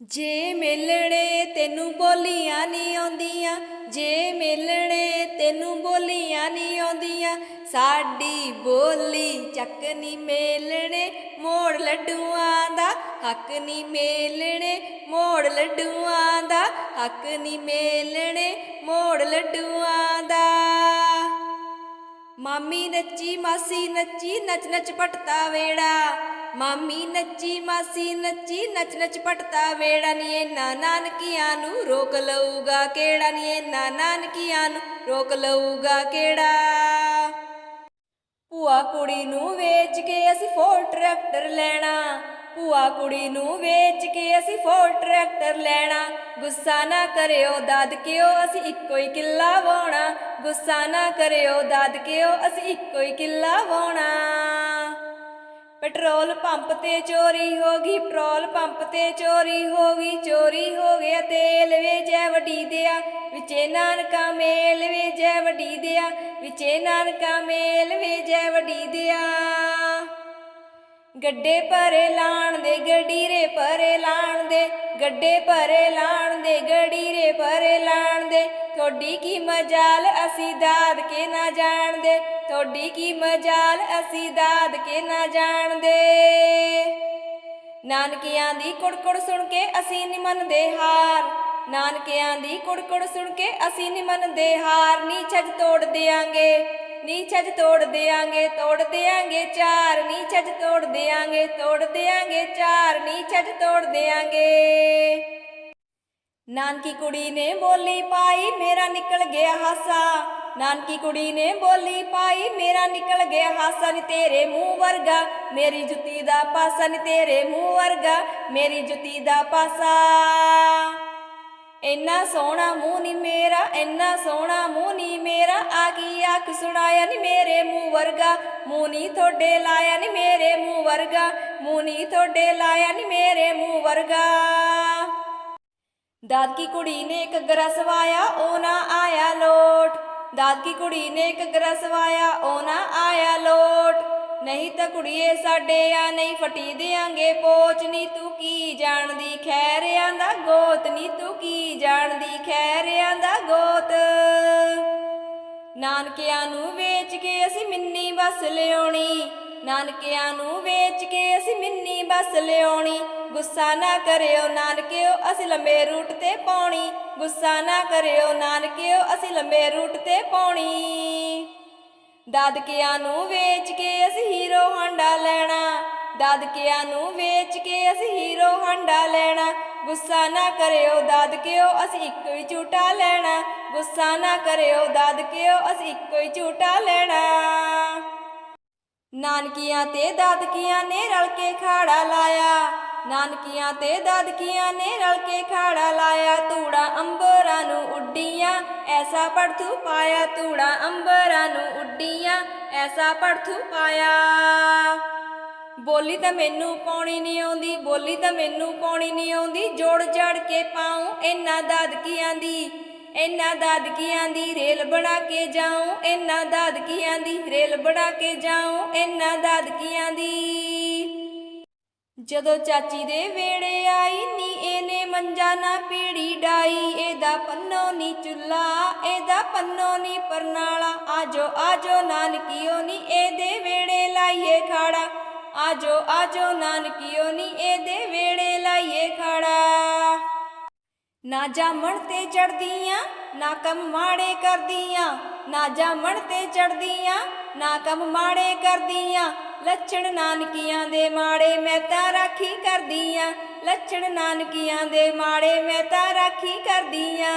ਜੇ ਮਿਲਣੇ ਤੈਨੂੰ ਬੋਲੀਆਂ ਨਹੀਂ ਆਉਂਦੀਆਂ, ਜੇ ਮਿਲਣੇ ਤੈਨੂੰ ਬੋਲੀਆਂ ਨਹੀਂ ਆਉਂਦੀਆਂ, ਸਾਡੀ ਬੋਲੀ ਚੱਕ ਨਹੀਂ ਮੇਲਣੇ, ਮੋੜ ਲੱਡੂਆਂ ਦਾ ਹੱਕ ਨਹੀਂ ਮੇਲਣੇ, ਮੋੜ ਲੱਡੂਆਂ ਦਾ ਹੱਕ ਨਹੀਂ ਮੇਲਣੇ, ਮੋੜ ਲੱਡੂਆਂ ਦਾ। ਮਾਮੀ ਨੱਚੀ, ਮਾਸੀ ਨੱਚੀ ਨੱਚ ਨੱਚ ਪਟਤਾ ਵੇੜਾ। ਮਾਮੀ ਨੱਚੀ, ਮਾਸੀ ਨੱਚੀ, ਨੱਚ ਨੱਚ ਪਟਤਾ ਵੇੜਾ ਨੀ ਇਹਨਾਂ ਨਾਨਕੀਆਂ ਨੂੰ, ਰੋਕ ਲਊਗਾ ਕਿਹੜਾ ਨੀ ਇਹਨਾਂ ਨਾਨਕੀਆਂ ਨੂੰ, ਰੋਕ ਲਊਗਾ ਕਿਹੜਾ? ਭੂਆ ਕੁੜੀ ਨੂੰ ਵੇਚ ਕੇ ਅਸੀਂ ਫੋਰ ਟਰੈਕਟਰ ਲੈਣਾ, ਭੂਆ ਕੁੜੀ ਨੂੰ ਵੇਚ ਕੇ ਅਸੀਂ ਫੋਰ ਟਰੈਕਟਰ ਲੈਣਾ, ਗੁੱਸਾ ਨਾ ਕਰਿਓ ਦਾਦਕਿਓ ਅਸੀਂ ਇੱਕੋ ਹੀ ਕਿੱਲਾ ਵਾਉਣਾ ਗੁੱਸਾ ਨਾ ਕਰਿਓ ਦਾਦਕਿਓ ਅਸੀਂ ਇੱਕੋ ਹੀ ਕਿੱਲਾ ਵਾਉਣਾ ਪੈਟਰੋਲ ਪੰਪ ਤੇ ਚੋਰੀ ਹੋ ਗਈ, ਪੈਟਰੋਲ ਪੰਪ ਤੇ ਚੋਰੀ ਹੋ ਗਈ, ਚੋਰੀ ਹੋ ਗਿਆ ਤੇਲ ਵੇ ਜੈ ਵਡੀ ਦਿਆ, ਵਿਚੇ ਨਾਨਕਾ ਮੇਲ ਵੇ ਜੈ ਵਡੀ ਦਿਆ, ਵਿਚੇ ਨਾਨਕਾ ਮੇਲ ਵੇ ਜੈ ਵਡੀ ਦਿਆ। ਗੱਡੇ ਭਰੇ ਲਾਣ ਦੇ, ਗਡੀਰੇ ਭਰੇ ਲਾਣ ਦੇ, ਗੱਡੇ ਭਰੇ ਲਾਣ ਦੇ, ਗਡੀਰੇ ਤੁਹਾਡੀ ਕੀ ਮਜਾਲ, ਅਸੀਂ ਦਾਦ ਕੇ ਨਾ ਜਾਣਦੇ। ਤੁਹਾਡੀ ਕੀ ਮਜਾਲ, ਅਸੀਂ ਦਾਦ ਕੇ ਨਾ ਜਾਣਦੇ। ਨਾਨਕਿਆਂ ਦੀ ਕੁੜਕੁੜ ਸੁਣ ਕੇ ਅਸੀਂ ਨਹੀਂ ਮੰਨਦੇ ਹਾਰ। ਨਾਨਕਿਆਂ ਦੀ ਕੁੜਕੁੜ ਸੁਣ ਕੇ ਅਸੀਂ ਨਹੀਂ ਮੰਨਦੇ ਹਾਰ। ਨੀ ਛੱਜ ਤੋੜ ਦਿਆਂਗੇ ਨੀ ਛੱਜ ਤੋੜ ਦਿਆਂਗੇ ਤੋੜ ਦਿਆਂਗੇ ਚਾਰ। ਨੀ ਛੱਜ ਤੋੜ ਦਿਆਂਗੇ ਤੋੜ ਦਿਆਂਗੇ ਚਾਰ। ਨੀ ਛੱਜ ਤੋੜ ਦਿਆਂਗੇ। ਨਾਨਕੀ ਕੁੜੀ ਨੇ ਬੋਲੀ ਪਾਈ, ਮੇਰਾ ਨਿਕਲ ਗਿਆ ਹਾਸਾ। ਨਾਨਕੀ ਕੁੜੀ ਨੇ ਬੋਲੀ ਪਾਈ, ਮੇਰਾ ਨਿਕਲ ਗਿਆ ਹਾਸਾ। ਨੀ ਤੇਰੇ ਮੂੰਹ ਵਰਗਾ, ਮੇਰੀ ਜੁੱਤੀ ਦਾ ਪਾਸਾ। ਨੀ ਤੇਰੇ ਮੂੰਹ ਵਰਗਾ, ਮੇਰੀ ਜੁੱਤੀ ਦਾ ਪਾਸਾ। ਇੰਨਾ ਸੋਹਣਾ ਮੂੰਹ ਨੀ ਮੇਰਾ, ਇੰਨਾ ਸੋਹਣਾ ਮੂੰਹ ਨੀ ਮੇਰਾ। ਆ ਕੀ ਆਖ ਸੁਣਾਇਆ ਨੀ ਮੇਰੇ ਮੂੰਹ ਵਰਗਾ? ਮੂੰਹ ਨੀ ਤੁਹਾਡੇ ਲਾਇਆ ਨੀ ਮੇਰੇ ਮੂੰਹ ਵਰਗਾ? ਮੂੰਹ ਨੀ ਤੁਹਾਡੇ ਲਾਇਆ ਨੀ ਮੇਰੇ ਮੂੰਹ ਵਰਗਾ? ਦਾਦਕੀ ਕੁੜੀ ਨੇ ਘੱਗਰਾ ਸਵਾਇਆ ਉਹ ਨਾ ਆਇਆ ਲੋਟ। ਦਾਦਕੀ ਕੁੜੀ ਨੇ ਘੱਗਰਾ ਸਵਾਇਆ ਉਹ ਨਾ ਆਇਆ ਲੋਟ। ਨਹੀਂ ਤਾਂ ਕੁੜੀਏ ਸਾਡੇ ਆ, ਨਹੀਂ ਫਟੀ ਦਿਆਂਗੇ ਪੋਚ। ਨੀ ਤੂੰ ਕੀ ਜਾਣਦੀ ਖੈਰਿਆਂ ਦਾ ਗੋਤ, ਨੀ ਤੂੰ ਕੀ ਜਾਣਦੀ ਖੈਰਿਆਂ ਦਾ ਗੋਤ। ਨਾਨਕਿਆਂ ਨੂੰ ਵੇਚ ਕੇ ਅਸੀਂ ਮਿੰਨੀ ਬੱਸ ਲਿਆਉਣੀ। ਨਾਨਕਿਆਂ ਨੂੰ ਵੇਚ ਕੇ ਅਸੀਂ ਮਿੰਨੀ ਬੱਸ ਲਿਆਉਣੀ। ਗੁੱਸਾ ਨਾ ਕਰਿਓ ਨਾਨਕਿਓ, ਅਸੀਂ ਲੰਬੇ ਰੂਟ ਤੇ ਪਾਉਣੀ ਗੁੱਸਾ ਨਾ ਕਰਿਓ ਨਾਨਕਿਓ, ਅਸੀਂ ਲੰਬੇ ਰੂਟ ਤੇ ਪਾਉਣੀ ਦਾਦਕਿਆਂ ਨੂੰ ਵੇਚ ਕੇ ਅਸੀਂ ਹੀਰੋ ਹਾਂਡਾ ਲੈਣਾ। ਦਾਦਕਿਆਂ ਨੂੰ ਵੇਚ ਕੇ ਅਸੀਂ ਹੀਰੋ ਹਾਂਡਾ ਲੈਣਾ। ਗੁੱਸਾ ਨਾ ਕਰਿਓ ਦਾਦਕਿਓ, ਅਸੀਂ ਇੱਕੋ ਹੀ ਝੂਟਾ ਲੈਣਾ। ਗੁੱਸਾ ਨਾ ਕਰਿਓ ਦਾਦਕਿਓ, ਅਸੀਂ ਇੱਕੋ ਹੀ ਝੂਟਾ ਲੈਣਾ। ਨਾਨਕੀਆਂ ਤੇ ਦਾਦਕੀਆਂ ਨੇ ਰਲ ਕੇ ਖਾੜਾ ਲਾਇਆ। ਨਾਨਕੀਆਂ ਤੇ ਦਾਦਕੀਆਂ ਨੇ ਰਲ ਕੇ ਖਾੜਾ ਲਾਇਆ। ਤੂੜਾ ਅੰਬਰਾਂ ਨੂੰ ਉੱਡੀਆਂ, ਐਸਾ ਪੜਥੂ ਪਾਇਆ। ਤੂੜਾ ਅੰਬਰਾਂ ਨੂੰ ਉੱਡੀਆਂ, ਐਸਾ ਪੜਥੂ ਪਾਇਆ। ਬੋਲੀ ਤਾਂ ਮੈਨੂੰ ਪਾਉਣੀ ਨਹੀਂ ਆਉਂਦੀ, ਬੋਲੀ ਤਾਂ ਮੈਨੂੰ ਪਾਉਣੀ ਨਹੀਂ ਆਉਂਦੀ। ਜੋੜ ਜੜ ਕੇ ਪਾਉ ਇਹਨਾਂ ਦਾਦਕੀਆਂ ਦੀ। ਇਹਨਾਂ ਦਾਦਕੀਆਂ ਦੀ ਰੇਲ ਬਣਾ ਕੇ ਜਾਉ, ਇਹਨਾਂ ਦਾਦਕੀਆਂ ਦੀ ਰੇਲ ਬਣਾ ਕੇ ਜਾਉ, ਇਹਨਾਂ ਦਾਦਕੀਆਂ ਦੀ। ਜਦੋਂ ਚਾਚੀ ਦੇ ਵੇੜੇ ਆਈ, ਨੀ ਇਹਨੇ ਮੰਜਾ ਨਾ ਪੀੜੀ ਡਾਈ, ਇਹਦਾ ਪੰਨੋ ਨੀ ਚੁੱਲਾ, ਇਹਦਾ ਪੰਨੋ ਨੀ ਪਰਨਾਲਾ। ਆਜੋ ਆਜੋ ਨਾਨਕੀਓ ਨੀ ਇਹਦੇ ਵੇੜੇ ਲਾਈਏ ਖਾੜਾ। ਆਜੋ ਆਜੋ ਨਾਨਕੀਓ ਨੀ ਇਹਦੇ ਵੇੜੇ ਲਾਈਏ ਖਾੜਾ। ਨਾ ਜਾਮਣ ਤੇ ਚੜਦੀਆਂ ਨਾ ਕੰਮ ਮਾੜੇ ਕਰਦੀਆਂ। ਨਾ ਜਾਮਣ ਤੇ ਚੜਦੀਆਂ ਨਾ ਕੰਮ ਮਾੜੇ ਕਰਦੀਆਂ। ਲੱਛਣ ਨਾਨਕੀਆਂ ਦੇ ਮਾੜੇ ਮੈਂ ਤਾਂ ਰਾਖੀ ਕਰਦੀਆਂ। ਲੱਛਣ ਨਾਨਕੀਆਂ ਦੇ ਮਾੜੇ ਮੈਂ ਤਾਂ ਰਾਖੀ ਕਰਦੀਆਂ।